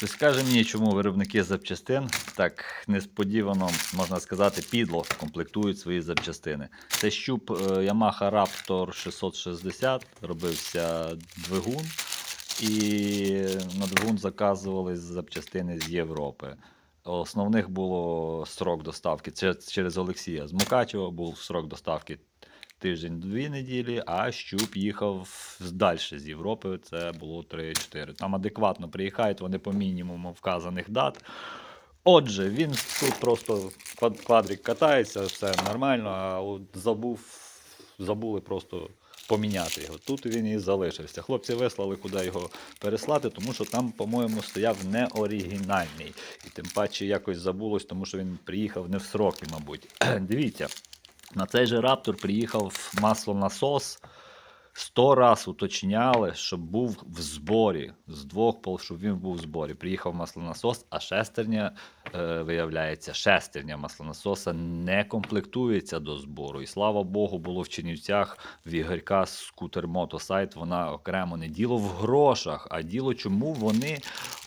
Хтось скаже мені, чому виробники запчастин так несподівано, можна сказати, підло комплектують свої запчастини. Це щуп е, Yamaha Raptor 660, робився двигун, і на двигун заказували запчастини з Європи. Основних було срок доставки це через Олексія з Мукачева був срок доставки тиждень-дві неділі, а щуп їхав далі з Європи. Це було 3-4. Там адекватно приїхають вони по мінімуму вказаних дат. Отже, він тут просто квад- квадрик катається, все нормально, а от забув, забули просто поміняти його. Тут він і залишився. Хлопці вислали, куди його переслати, тому що там, по-моєму, стояв неоригінальний. І тим паче якось забулось, тому що він приїхав не в сроки, мабуть. Дивіться, на цей же раптор приїхав маслонасос. Сто раз уточняли, щоб був в зборі. З двох пол, щоб він був в зборі. Приїхав маслонасос, а шестерня, е, виявляється, шестерня маслонасоса не комплектується до збору. І слава Богу, було в Чернівцях в Ігорька скутер мотосайт. Вона окремо не діло в грошах, а діло, чому вони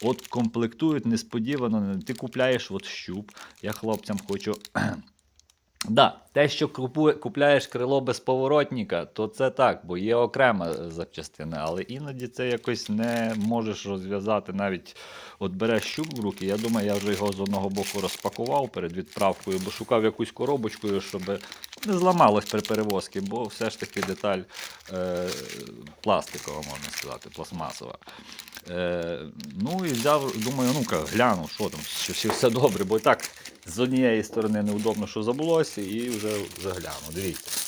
от комплектують несподівано. Ти купляєш от щуп. Я хлопцям хочу Да, те, що купляєш крило без поворотника, то це так, бо є окрема запчастина, але іноді це якось не можеш розв'язати. Навіть от береш щуп в руки. Я думаю, я вже його з одного боку розпакував перед відправкою, бо шукав якусь коробочку, щоб не зламалось при перевозці, бо все ж таки деталь е, пластикова, можна сказати, пластмасова. Е, ну і взяв, думаю, ну-ка, гляну, що там, чи все добре, бо і так з однієї сторони неудобно, що забулося, і вже загляну. Дивіться.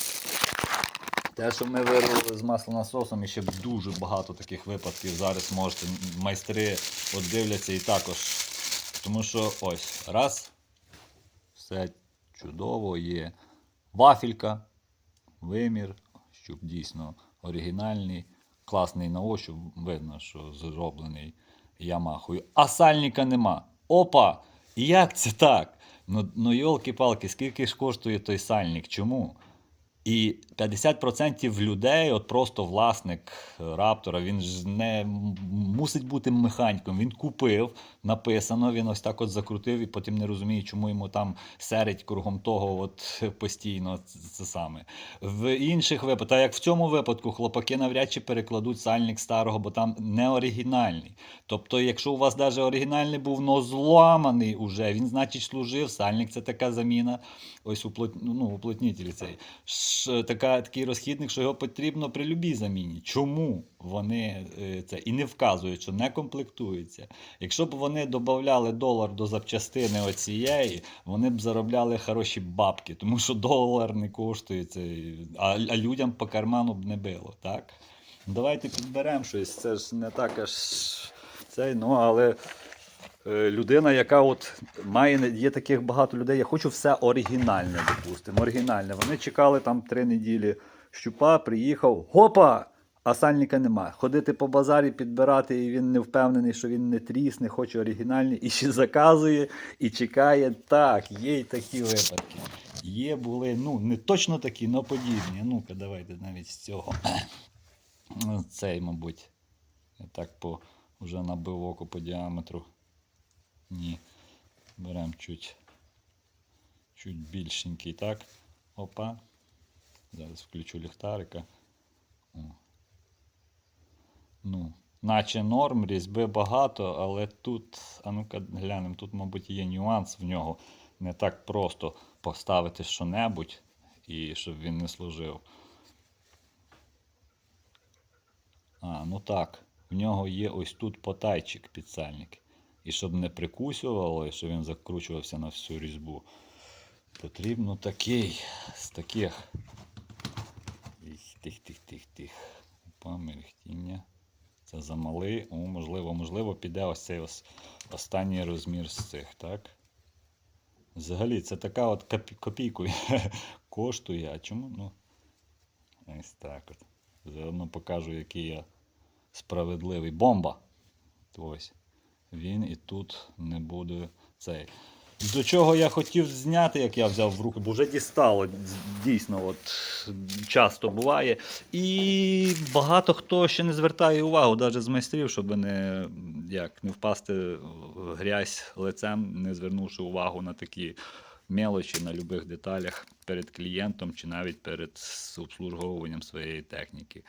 Те, що ми вирвали з маслонасосом, і ще дуже багато таких випадків. Зараз можете майстри от дивляться і також. Тому що ось, раз, все чудово, є вафелька, вимір, щоб дійсно оригінальний, класний на ощуп, видно, що зроблений Ямахою. А сальника нема. Опа! Як це так? Ну, ну йолки-палки, скільки ж коштує той сальник? Чому? І 50% людей, от просто власник раптора, він ж не мусить бути механіком. Він купив, написано, він ось так от закрутив і потім не розуміє, чому йому там серить кругом того от постійно це, саме. В інших випадках, як в цьому випадку, хлопаки навряд чи перекладуть сальник старого, бо там не оригінальний. Тобто, якщо у вас навіть оригінальний був, но зламаний уже, він, значить, служив. Сальник це така заміна. Ось уплот... ну, уплотнітель цей. Ш... Така, такий розхідник, що його потрібно при любій заміні. Чому вони е, це і не вказують, що не комплектується? Якщо б вони додавали долар до запчастини оцієї, вони б заробляли хороші бабки, тому що долар не коштує а, людям по карману б не било. Так? Давайте підберемо щось. Це ж не так аж цей, ну але е, людина, яка от має є таких багато людей. Я хочу все оригінальне, допустимо. Оригінальне. Вони чекали там три неділі. Щупа приїхав. Гопа! А сальника нема. Ходити по базарі, підбирати, і він не впевнений, що він не трісне, хоче оригінальний, і ще заказує, і чекає. Так, є й такі випадки. Є були, ну, не точно такі, але подібні. Ну-ка, давайте навіть з цього. Цей, мабуть. Я так по вже набив око по діаметру. Ні. Беремо чуть, чуть більшенький, так. Опа. Зараз включу ліхтарика. О. Ну, наче норм, різьби багато, але тут, а ну-ка глянемо, тут, мабуть, є нюанс в нього. Не так просто поставити що-небудь і щоб він не служив. А, ну так. В нього є ось тут потайчик підсальник. І щоб не прикусювало, і щоб він закручувався на всю різьбу, потрібно такий з таких. Тих, тих, тих, тих. Опа, мерехтіння. Це замалий. О, можливо, можливо, піде ось цей ос- останній розмір з цих, так? Взагалі, це така от копійку коштує. А чому? Ну, ось так от. Заодно покажу, який я справедливий. Бомба! Ось. Він і тут не буде цей. До чого я хотів зняти, як я взяв в руки, бо вже дістало. дійсно, от часто буває. І багато хто ще не звертає увагу, навіть з майстрів, щоб не, як, не впасти в грязь лицем, не звернувши увагу на такі мелочі, на любих деталях перед клієнтом чи навіть перед обслуговуванням своєї техніки.